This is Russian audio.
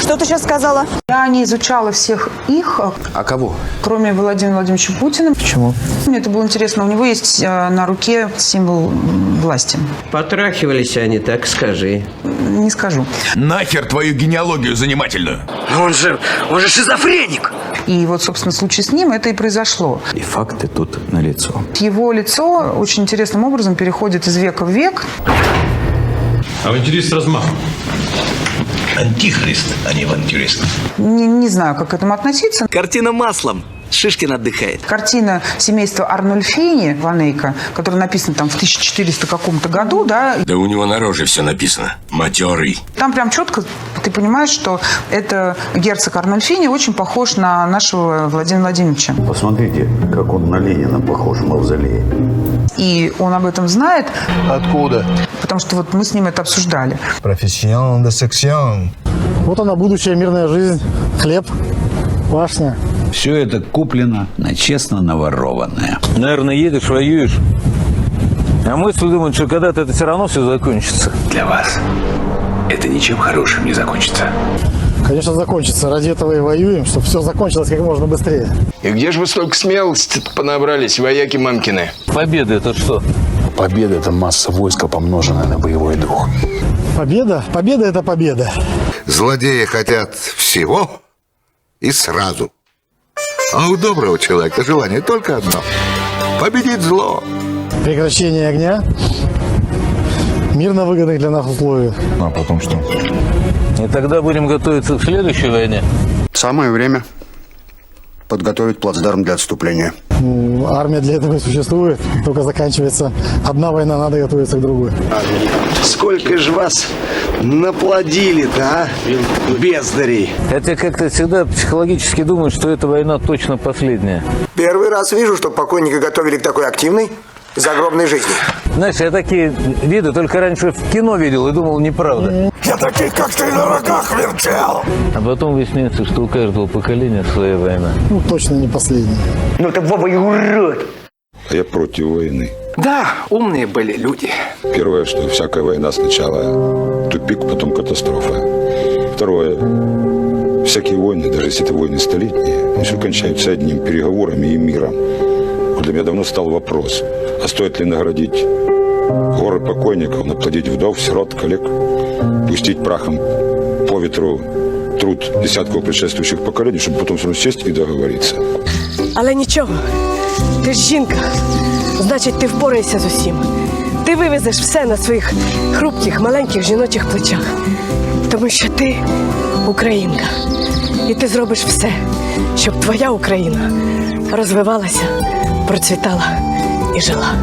Что ты сейчас сказала? Я не изучала всех их, э, А кого? кроме Владимира Владимировича Путина. Почему? Мне это было интересно. У него есть э, на руке символ власти. Потрахивались они, так скажи. Не скажу. Нахер твою генеалогию занимательную. Он же, он же шизофреник. И вот, собственно, в случае с ним это и произошло. И факты тут налицо. Его лицо очень интересным образом переходит из века в век. Авантюрист с размахом. Антихрист, а не авантюрист. Не, не знаю, как к этому относиться. Картина маслом. Шишкин отдыхает. Картина семейства Арнольфини Ванейка, которая написана там в 1400 каком-то году, да, Да у него на роже все написано. Матерый. там прям четко ты понимаешь, что это герцог Арнольфини очень похож на нашего Владимира Владимировича. Посмотрите, как он на Ленина похож в мавзолее. И он об этом знает, Откуда? потому что вот мы с ним это обсуждали. Профессион де секцион. Вот она, будущая мирная жизнь. Хлеб, пашня. Все это куплено на честно наворованное. Наверное, едешь, воюешь. А мысли думают, что когда-то это все равно все закончится. Для вас это ничем хорошим не закончится. Конечно, закончится. Ради этого и воюем, чтобы все закончилось как можно быстрее. И где же вы столько смелости понабрались, вояки мамкины? Победа это что? Победа – это масса войска, помноженная на боевой дух. Победа? Победа – это победа. Злодеи хотят всего и сразу. А у доброго человека желание только одно – победить зло. Прекращение огня. Мир на выгодных для нас условиях. А потом что? И тогда будем готовиться к следующей войне. Самое время подготовить плацдарм для отступления. Армия для этого и существует. Только заканчивается одна война, надо готовиться к другой. Сколько же вас наплодили-то, а? Бездарей. Хотя как-то всегда психологически думаю, что эта война точно последняя. Первый раз вижу, что покойника готовили к такой активной загробной жизни. Знаешь, я такие виды только раньше в кино видел и думал, неправда. Я таких, как ты, на рогах вертел. А потом выясняется, что у каждого поколения своя война. Ну, точно не последняя. Ну ты Вова и урод. А я против войны. Да, умные были люди. Первое, что всякая война сначала тупик, потом катастрофа. Второе, всякие войны, даже если это войны столетние, все кончаются одним переговорами и миром. Для меня давно стал вопрос, а стоит ли наградить горы покойников, наплодить вдов, сирот, коллег, пустить прахом по ветру труд десятков предшествующих поколений, чтобы потом все равно сесть и договориться. Але нічого. Ти ж жінка. Значить, ти впораєшся з усім. Ти вивезеш все на своїх хрупких, маленьких жіночих плечах. Тому що ти українка. І ти зробиш все, щоб твоя Україна розвивалася, процвітала і жила.